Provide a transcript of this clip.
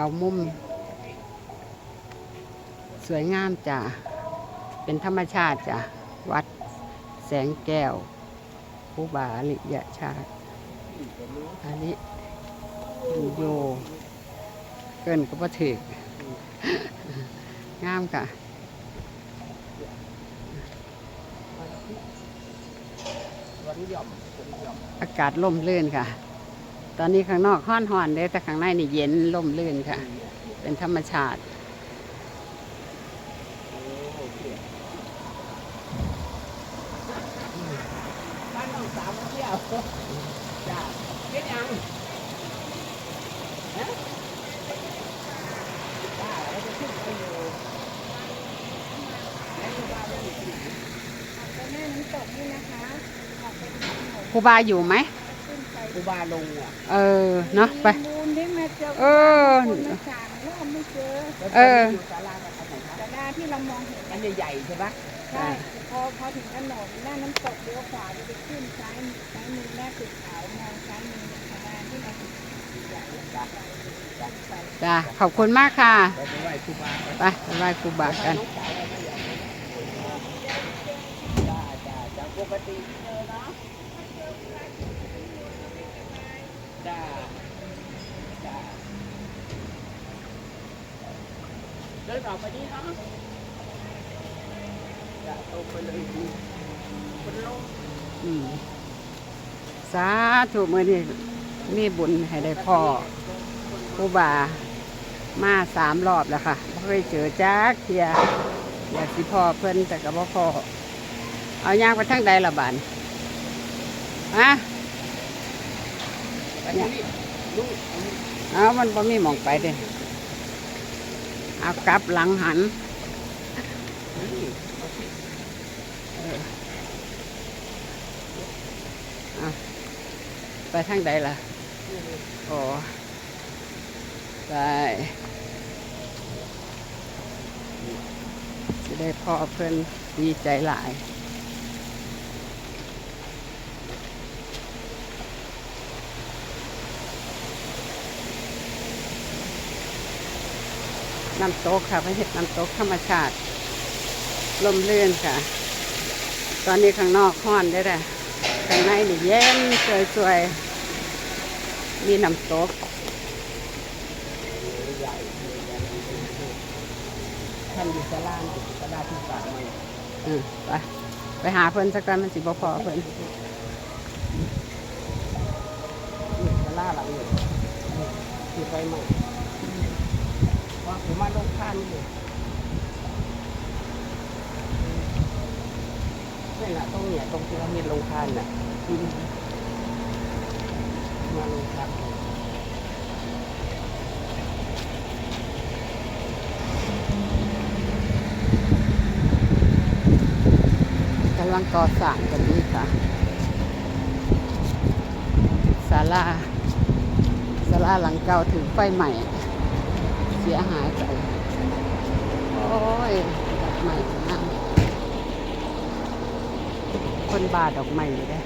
เอามุม สวยงามจ้ะ เป็นธรรมชาติจ้ะ วัดแสงแก้วภูบาลิยชาติอันนี้ดูโย เกินก็บ่ถึกงามค่ะอมวันหย่อมอากาศล่มลื่นค่ะ ตอนนี้ข้างนอกห้อนหอนเด้แต่ข้างในนี่เย็นล่มลื่นค่ะ เป็นธรรมชาติบ้านองสามเที่ยวจ้าเฮ็ดยังครูบาอยู่ไหม กูบาลงอะเออเนาะไป มูลที่มาเจอเออคนมาสั่งแล้วไม่เจอแล้วเออยู่ศาลากับอันไหนครับแต่หน้าที่เรามองเห็นอันใหญ่ๆใช่ปะใช่พอพอถึงถนนหน้าน้ำตกเลี้ยวขวาจะไปขึ้นซ้ายซ้ายมือแม่ตึกขาวมองซ้ายมือชาวบ้านที่เราเห็นใหญ่จ้ะไปจ้าขอบคุณมากค่ะ ไปไปไหว้ครูบาไปไปไหว้ครูบากันจ้าจ้าจ้าปกติเจอเนาะ จ้าจ้าเดินออกไปนี่เนาะจ้าตรงไปเลยคนลงอืมสาธุมือนี่มีบุญให้ได้พ่อครูบา มาสามรอบแล้วค่ะบ่เคยเจอจักเทียอยากสิพ่อเพิ่นแต่ก็บ่พ่อเอาย่างไปทางใดละบานฮะ ไปนี่ลูกเอามันบ่มีมองไปเด้เอากลับหลังหันไปทางใดล่ะโอ้ไปจะได้พ่อเพิ่อนดีใจหลาย น้ำตกค่ะพระเห็ดน้ำตกธรรมชาติ ลมเลื่อนค่ะ ตอนนี้ข้างนอกห้อนได้แต่ข้างในนี่เย็นสวยๆ มีน้ำตกใหญ่ท่านอยู่ศาลาอยู่ศาลาที่ฝากมาอืมไปไปหาเพิ่นสักกันมันสิบ่พอเพิ่นนี่ศาลาหลังนี้ที่ไปใหม่ ว่าผมมาลงทานอยู่นี่แหละตรงเนี้ยตรงที่เรามีลงทานน่ะมมาลงทานกำลังก่อสร้างกันนี้ค่ะศาลาศาลาหลังเก่าถึงไฟใหม่ สียหายไปโอ้ยดอกไม้งามคนบาดอกไม้เลย